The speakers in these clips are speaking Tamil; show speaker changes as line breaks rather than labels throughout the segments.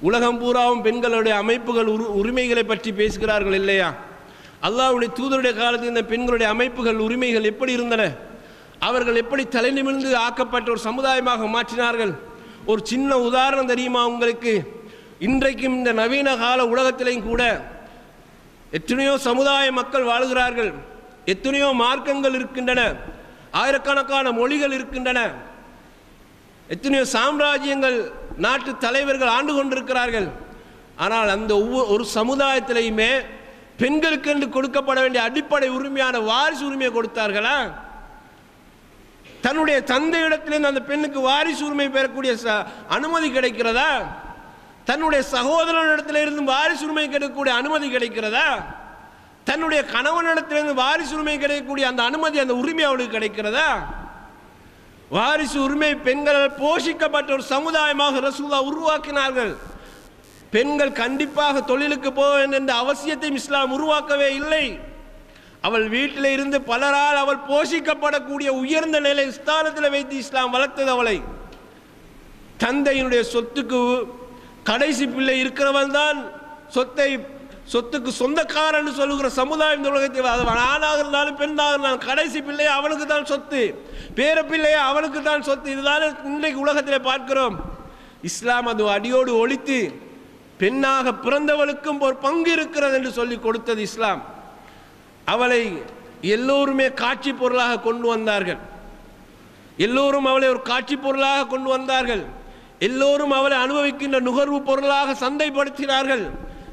உலகம் பூராவும் பெண்களுடைய அமைப்புகள் உரு உரிமைகளை பற்றி பேசுகிறார்கள் இல்லையா? அல்லாவுடைய தூதருடைய காலத்தில் இந்த பெண்களுடைய அமைப்புகள் உரிமைகள் எப்படி இருந்தன? அவர்கள் எப்படி தலை நிமிர்ந்து ஆக்கப்பட்ட ஒரு சமுதாயமாக மாற்றினார்கள்? ஒரு சின்ன உதாரணம் தெரியுமா உங்களுக்கு? இன்றைக்கும் இந்த நவீன கால உலகத்திலையும் கூட எத்தனையோ சமுதாய மக்கள் வாழுகிறார்கள். எத்தனையோ மார்க்கங்கள் இருக்கின்றன. ஆயிரக்கணக்கான மொழிகள் இருக்கின்றன. எத்தனையோ சாம்ராஜ்யங்கள் நாட்டு தலைவர்கள் ஆண்டு கொண்டிருக்கிறார்கள். ஆனால் அந்த ஒவ்வொரு ஒரு சமுதாயத்திலையுமே பெண்களுக்கு என்று கொடுக்கப்பட வேண்டிய அடிப்படை உரிமையான வாரிசு உரிமையை கொடுத்தார்களா? தன்னுடைய தந்தையிடத்திலிருந்து அந்த பெண்ணுக்கு வாரிசு உரிமை பெறக்கூடிய ச- அனுமதி கிடைக்கிறதா? தன்னுடைய சகோதரனிடத்திலிருந்து வாரிசு உரிமை கிடைக்கக்கூடிய அனுமதி கிடைக்கிறதா? தன்னுடைய கணவனிடத்திலிருந்து வாரிசு உரிமை கிடைக்கக்கூடிய அந்த அனுமதி அந்த உரிமை அவளுக்கு கிடைக்கிறதா? வாரிசு உரிமை பெண்களால் போஷிக்கப்பட்ட ஒரு சமுதாயமாக ரசூலா உருவாக்கினார்கள். பெண்கள் கண்டிப்பாக தொழிலுக்கு போக வேண்டும் என்ற அவசியத்தையும் இஸ்லாம் உருவாக்கவே இல்லை. அவள் வீட்டில் இருந்து பலரால் அவள் போஷிக்கப்படக்கூடிய உயர்ந்த நிலை ஸ்தானத்தில் வைத்து இஸ்லாம் வளர்த்தது அவளை. தந்தையினுடைய சொத்துக்கு கடைசி பிள்ளை இருக்கிறவன் தான் சொத்தை சொத்துக்கு சொந்தக்காரன் சொல்லுகிற சமுதாயம் இந்த உலகத்தில் அவன் ஆணாக இருந்தாலும் பெண்ணாக இருந்தாலும் கடைசி பிள்ளை அவனுக்கு தான் சொத்து. பேர பிள்ளையை அவனுக்கு தான் சொத்து. இதுதான் இன்றைக்கு உலகத்தில் பார்க்கிறோம். இஸ்லாம் அது அடியோடு ஒழித்து பெண்ணாக பிறந்தவளுக்கும் ஒரு பங்கு இருக்கிறது என்று சொல்லி கொடுத்தது இஸ்லாம். அவளை எல்லோருமே காட்சி பொருளாக கொண்டு வந்தார்கள். எல்லோரும் அவளை ஒரு காட்சி பொருளாக கொண்டு வந்தார்கள். எல்லோரும் அவளை அனுபவிக்கின்ற நுகர்வு பொருளாக சந்தைப்படுத்தினார்கள்.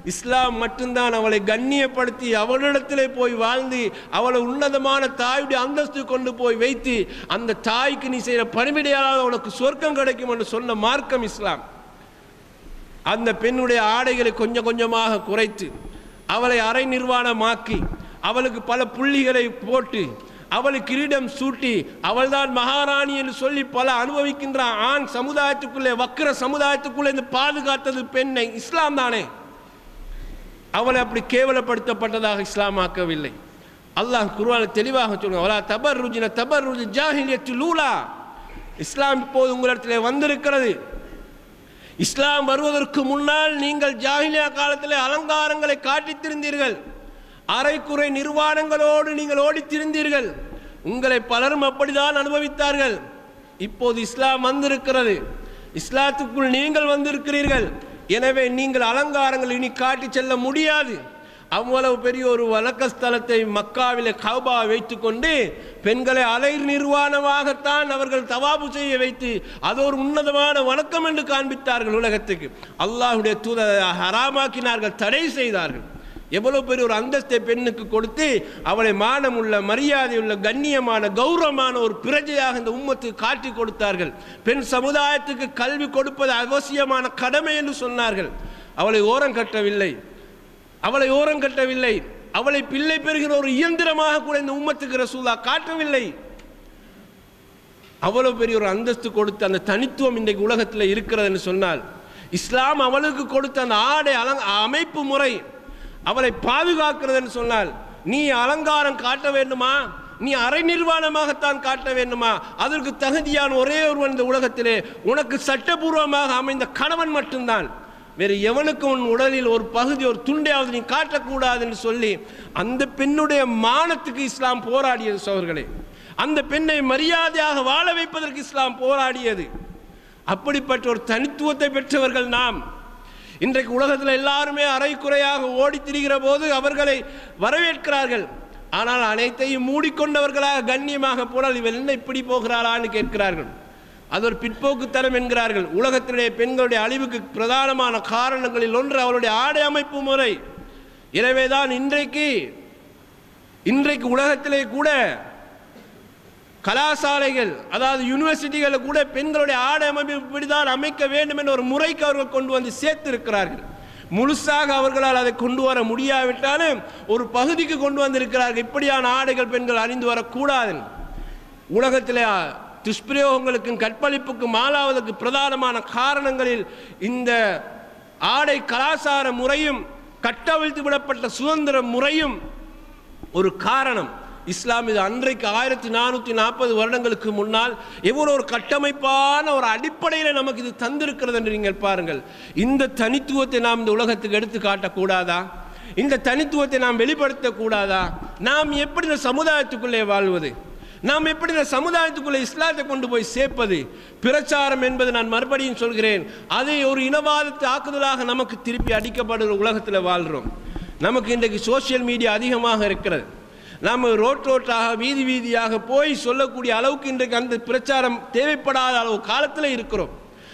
இஸ்லாம் மட்டும்தான் அவளை கண்ணியப்படுத்தி அவளிடத்திலே போய் வாழ்ந்து அவளை உன்னதமான தாயுடைய அந்தஸ்து கொண்டு போய் வைத்து அந்த தாய்க்கு நீ செய்கிற பணிவிடையால் அவனுக்கு சொர்க்கம் கிடைக்கும் என்று சொன்ன மார்க்கம் இஸ்லாம். அந்த பெண்ணுடைய ஆடைகளை கொஞ்சம் கொஞ்சமாக குறைத்து அவளை அரை நிர்வாணமாக்கி அவளுக்கு பல புள்ளிகளை போட்டு அவளுக்கு கிரீடம் சூட்டி அவள்தான் மகாராணி என்று சொல்லி பல அனுபவிக்கின்ற ஆண் சமுதாயத்துக்குள்ளே வக்கிர சமுதாயத்துக்குள்ளே இந்த பாதுகாத்தது பெண்ணை. இஸ்லாம் தானே. அவளை அப்படி கேவலப்படுத்தப்பட்டதாக இஸ்லாம் ஆக்கவில்லை அல்லாஹ் குருவான தெளிவாக சொல்லுங்க தபர் ருஜின தபர் ருஜி ஜாஹிலியத்து லூலா. இஸ்லாம் இப்போது உங்களிடத்தில் வந்திருக்கிறது. இஸ்லாம் வருவதற்கு முன்னால் நீங்கள் ஜாஹிலியா காலத்தில் அலங்காரங்களை காட்டித்திருந்தீர்கள் அரைக்குறை நிர்வாணங்களோடு நீங்கள் ஓடித்திருந்தீர்கள் உங்களை பலரும் அப்படிதான் அனுபவித்தார்கள். இப்போது இஸ்லாம் வந்திருக்கிறது. இஸ்லாத்துக்குள் நீங்கள் வந்திருக்கிறீர்கள். எனவே நீங்கள் அலங்காரங்கள் இனி காட்டி செல்ல முடியாது. அவ்வளவு பெரிய ஒரு வணக்க ஸ்தலத்தை மக்காவிலே கௌபா வைத்துக்கொண்டு பெண்களை அலை நிர்வாணமாகத்தான் அவர்கள் தவாபு செய்ய வைத்து அது ஒரு உன்னதமான வணக்கம் என்று காண்பித்தார்கள் உலகத்துக்கு. அல்லாஹுடைய தூத ஹராமாக்கினார்கள் தடை செய்தார்கள். எவ்வளவு பெரிய ஒரு அந்தஸ்தை பெண்ணுக்கு கொடுத்து அவளை மானமுள்ள மரியாதையுள்ள கண்ணியமான கௌரவமான ஒரு பிரஜையாக இந்த உம்மத்துக்கு காட்டி கொடுத்தார்கள். பெண் சமுதாயத்துக்கு கல்வி கொடுப்பது அவசியமான கடமை என்று சொன்னார்கள். அவளை ஓரம் கட்டவில்லை. அவளை ஓரம் கட்டவில்லை. அவளை பிள்ளை பெறுகிற ஒரு இயந்திரமாக கூட இந்த உம்மத்துக்கு ரசூலா காட்டவில்லை. அவ்வளவு பெரிய ஒரு அந்தஸ்து கொடுத்து அந்த தனித்துவம் இன்றைக்கு உலகத்தில் இருக்கிறதுன்னு சொன்னால் இஸ்லாம் அவளுக்கு கொடுத்த அந்த ஆடை அலங் அமைப்பு முறை அவளை பாதுகாக்கிறதுன்னு சொன்னால் நீ அலங்காரம் காட்ட வேண்டுமா? நீ அரை நிர்வாணமாகத்தான் காட்ட வேண்டுமா? அதற்கு தகுதியான ஒரே ஒருவன் இந்த உலகத்திலே உனக்கு சட்டபூர்வமாக அமைந்த கணவன் மட்டும்தான். வேறு எவனுக்கும் உன் உடலில் ஒரு பகுதி ஒரு துண்டையாவது நீ காட்டக்கூடாது என்று சொல்லி அந்த பெண்ணுடைய மானத்துக்கு இஸ்லாம் போராடியது சோர்களே. அந்த பெண்ணை மரியாதையாக வாழ வைப்பதற்கு இஸ்லாம் போராடியது. அப்படிப்பட்ட ஒரு தனித்துவத்தை பெற்றவர்கள் நாம் இன்றைக்கு உலகத்தில் எல்லாருமே அரைக்குறையாக ஓடித் திரிகிற போது அவர்களை வரவேற்கிறார்கள். ஆனால் அனைத்தையும் மூடிக்கொண்டவர்களாக கண்ணியமாக போனால் இவள் என்ன இப்படி போகிறாளான்னு கேட்கிறார்கள். அது ஒரு பிற்போக்குத்தனம் என்கிறார்கள். உலகத்திலே பெண்களுடைய அழிவுக்கு பிரதானமான காரணங்களில் ஒன்று அவருடைய ஆடை அமைப்பு முறை. எனவேதான் இன்றைக்கு இன்றைக்கு உலகத்திலே கூட கலாசாலைகள் அதாவது யூனிவர்சிட்டிகளில் கூட பெண்களுடைய ஆடை அமைப்பு இப்படிதான் அமைக்க வேண்டும் என்ற ஒரு முறைக்கு அவர்கள் கொண்டு வந்து சேர்த்திருக்கிறார்கள். முழுசாக அவர்களால் அதை கொண்டு வர முடியாவிட்டாலும் ஒரு பகுதிக்கு கொண்டு வந்திருக்கிறார்கள். இப்படியான ஆடைகள் பெண்கள் அணிந்து வரக்கூடாது. உலகத்தில் துஷ்பிரயோகங்களுக்கும் கற்பழிப்புக்கும் ஆளாவதற்கு பிரதானமான காரணங்களில் இந்த ஆடை கலாச்சார முறையும் கட்டவிழ்த்து விடப்பட்ட சுதந்திர முறையும் ஒரு காரணம். இஸ்லாம் இது அன்றைக்கு ஆயிரத்தி நானூற்றி நாற்பது வருடங்களுக்கு முன்னால் எவ்வளோ ஒரு கட்டமைப்பான ஒரு அடிப்படையில் நமக்கு இது தந்திருக்கிறது என்று நீங்கள் பாருங்கள். இந்த தனித்துவத்தை நாம் இந்த உலகத்துக்கு எடுத்து காட்டக்கூடாதா இந்த தனித்துவத்தை நாம் வெளிப்படுத்தக்கூடாதா நாம் எப்படி இந்த சமுதாயத்துக்குள்ளே வாழ்வது? நாம் எப்படி இந்த சமுதாயத்துக்குள்ளே இஸ்லாத்தை கொண்டு போய் சேர்ப்பது? பிரச்சாரம் என்பது நான் மறுபடியும் சொல்கிறேன். அதை ஒரு இனவாத தாக்குதலாக நமக்கு திருப்பி அடிக்கப்படுகிற உலகத்தில் வாழ்கிறோம் நமக்கு இன்றைக்கு சோஷியல் மீடியா அதிகமாக இருக்கிறது. நாம் ரோட் ரோட்டாக வீதி வீதியாக போய் சொல்லக்கூடிய அளவுக்கு இன்றைக்கு அந்த பிரச்சாரம் தேவைப்படாத அளவு காலத்தில் இருக்கிறோம்.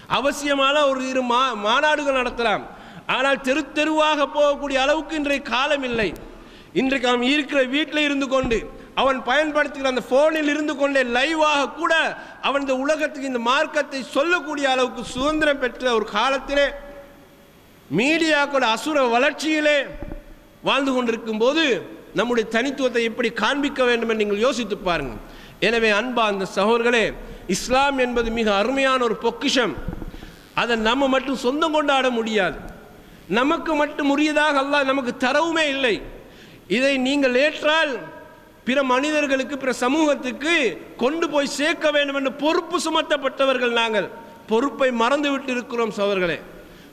அவசியமான ஒரு இரு மா மாநாடுகள் நடத்தலாம். ஆனால் தெரு தெருவாக போகக்கூடிய அளவுக்கு இன்றைய காலம் இல்லை. இன்றைக்கு அவன் இருக்கிற வீட்டில் இருந்து கொண்டு அவன் பயன்படுத்துகிற அந்த ஃபோனில் இருந்து கொண்டே லைவாக கூட அவன் இந்த உலகத்துக்கு இந்த மார்க்கத்தை சொல்லக்கூடிய அளவுக்கு சுதந்திரம் பெற்ற ஒரு காலத்திலே மீடியாக்களோட அசுர வளர்ச்சியிலே வாழ்ந்து கொண்டிருக்கும் போது நம்முடைய தனித்துவத்தை எப்படி காண்பிக்க வேண்டும் என்று நீங்கள் யோசித்து பாருங்கள். எனவே அன்பா அந்த சகோதர்களே இஸ்லாம் என்பது மிக அருமையான ஒரு பொக்கிஷம். அதை நம்ம மட்டும் சொந்தம் கொண்டாட முடியாது. நமக்கு மட்டும் உரியதாக அல்லாஹ் நமக்கு தரவுமே இல்லை. இதை நீங்கள் ஏற்றால் பிற மனிதர்களுக்கு பிற சமூகத்துக்கு கொண்டு போய் சேர்க்க வேண்டும் என்று பொறுப்பு சுமத்தப்பட்டவர்கள் நாங்கள். பொறுப்பை மறந்து விட்டு இருக்கிறோம் சோதர்களே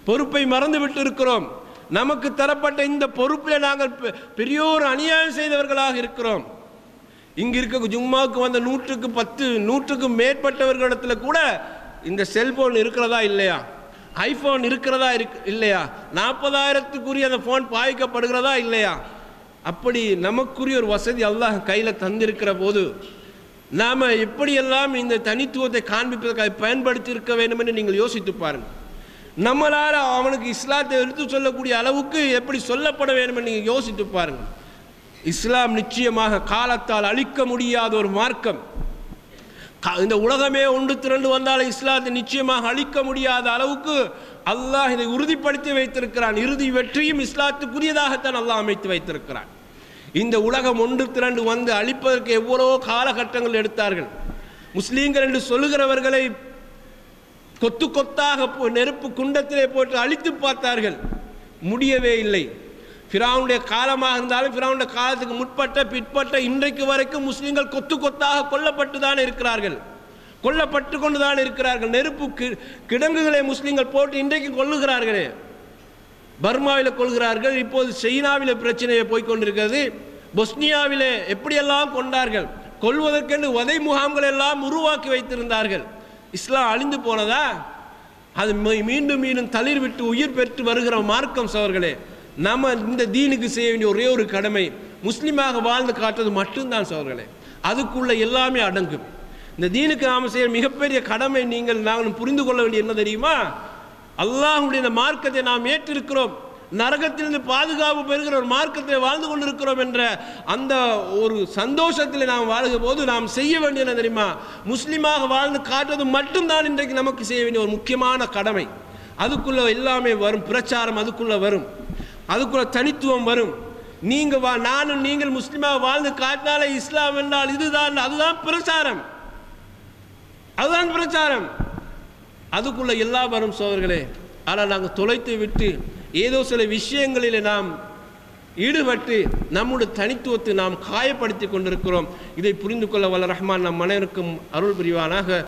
பொறுப்பை மறந்து விட்டு இருக்கிறோம் நமக்கு தரப்பட்ட இந்த பொறுப்பில் நாங்கள் பெ- அநியாயம் செய்தவர்களாக இருக்கிறோம். இங்கே இருக்க ஜும்மாவுக்கு வந்த நூற்றுக்கு பத்து நூற்றுக்கு மேற்பட்டவர்களிடத்தில் கூட இந்த செல்போன் இருக்கிறதா இல்லையா? ஐஃபோன் இருக்கிறதா இருக்கு இல்லையா? நாற்பதாயிரத்துக்குரிய அந்த ஃபோன் பாய்க்கப்படுகிறதா இல்லையா? அப்படி நமக்குரிய ஒரு வசதி அல்லாஹ் கையில் தந்திருக்கிற போது நாம் எப்படியெல்லாம் இந்த தனித்துவத்தை காண்பிப்பதற்காக பயன்படுத்தி இருக்க வேண்டும் என்று நீங்கள் யோசித்து பாருங்கள். நம்மளால் அவனுக்கு இஸ்லாத்தை எடுத்து சொல்லக்கூடிய அளவுக்கு எப்படி சொல்லப்பட வேண்டும் நீங்கள் யோசித்து பாருங்கள் இஸ்லாம் நிச்சயமாக காலத்தால் அழிக்க முடியாத ஒரு மார்க்கம். கா- இந்த உலகமே ஒன்று திரண்டு வந்தால் இஸ்லாத்தை நிச்சயமாக அழிக்க முடியாத அளவுக்கு அல்லாஹ் இதை உறுதிப்படுத்தி வைத்திருக்கிறான். இறுதி வெற்றியும் இஸ்லாத்துக்குரியதாகத்தான் அல்லாஹ் அமைத்து வைத்திருக்கிறான். இந்த உலகம் ஒன்று திரண்டு வந்து அழிப்பதற்கு எவ்வளோ காலகட்டங்கள் எடுத்தார்கள். முஸ்லீம்கள் என்று சொல்லுகிறவர்களை கொத்து கொத்தாக போ- நெருப்பு குண்டத்திலே போட்டு அழித்து பார்த்தார்கள். முடியவே இல்லை. ஃபிரௌனுடைய காலமாக இருந்தாலும் ஃபிரௌனுடைய காலத்துக்கு முற்பட்ட பிற்பட்ட இன்றைக்கு வரைக்கும் முஸ்லீம்கள் கொத்து கொத்தாக கொல்லப்பட்டு தான் இருக்கிறார்கள். கொல்லப்பட்டு கொண்டு தான் இருக்கிறார்கள். நெருப்பு கி- கிடங்குகளை முஸ்லீம்கள் போட்டு இன்றைக்கு கொள்ளுகிறார்களே பர்மாவில் கொள்கிறார்கள் இப்போது சைனாவில் பிரச்சனையை போய்கொண்டிருக்கிறது பொஸ்னியாவிலே எப்படியெல்லாம் கொண்டார்கள்? கொள்வதற்கென்று வதை முகாம்கள் எல்லாம் உருவாக்கி வைத்திருந்தார்கள். இஸ்லாம் அழிந்து போனதா? அது மீண்டும் மீண்டும் தளிர் விட்டு உயிர் பெற்று வருகிற மார்க்கம் சவர்களே நம்ம இந்த தீனுக்கு செய்ய வேண்டிய ஒரே ஒரு கடமை முஸ்லீமாக வாழ்ந்து காட்டுறது மட்டும்தான் சவர்களே. அதுக்குள்ள எல்லாமே அடங்கும் இந்த தீனுக்கு நாம் செய்ய மிகப்பெரிய கடமை நீங்கள் நாங்கள் புரிந்து கொள்ள வேண்டிய என்ன தெரியுமா? அல்லாஹுடைய இந்த மார்க்கத்தை நாம் ஏற்றிருக்கிறோம். நரகத்திலிருந்து பாதுகாப்பு பெறுகிற ஒரு மார்க்கத்தில் வாழ்ந்து கொண்டிருக்கிறோம் என்ற அந்த ஒரு சந்தோஷத்தில் நாம் வாழுகிற போது நாம் செய்ய வேண்டிய என்ன தெரியுமா? முஸ்லீமாக வாழ்ந்து காட்டுவது மட்டும்தான் இன்றைக்கு நமக்கு செய்ய வேண்டிய ஒரு முக்கியமான கடமை. அதுக்குள்ள எல்லாமே வரும். பிரச்சாரம் அதுக்குள்ள வரும். அதுக்குள்ள தனித்துவம் வரும். நீங்க வா நானும் நீங்கள் முஸ்லீமாக வாழ்ந்து காட்டினாலே இஸ்லாம் என்றால் இதுதான் அதுதான் பிரச்சாரம். அதுதான் பிரச்சாரம். அதுக்குள்ள எல்லா வரும் சோதர்களே. ஆனால் நாங்கள் தொலைத்து விட்டு ஏதோ சில விஷயங்களில் நாம் ஈடுபட்டு நம்முடைய தனித்துவத்தை நாம் காயப்படுத்தி கொண்டிருக்கிறோம். இதை புரிந்து கொள்ள வல்ல ரஹ்மான் நம் மனைவருக்கும் அருள் புரிவானாக.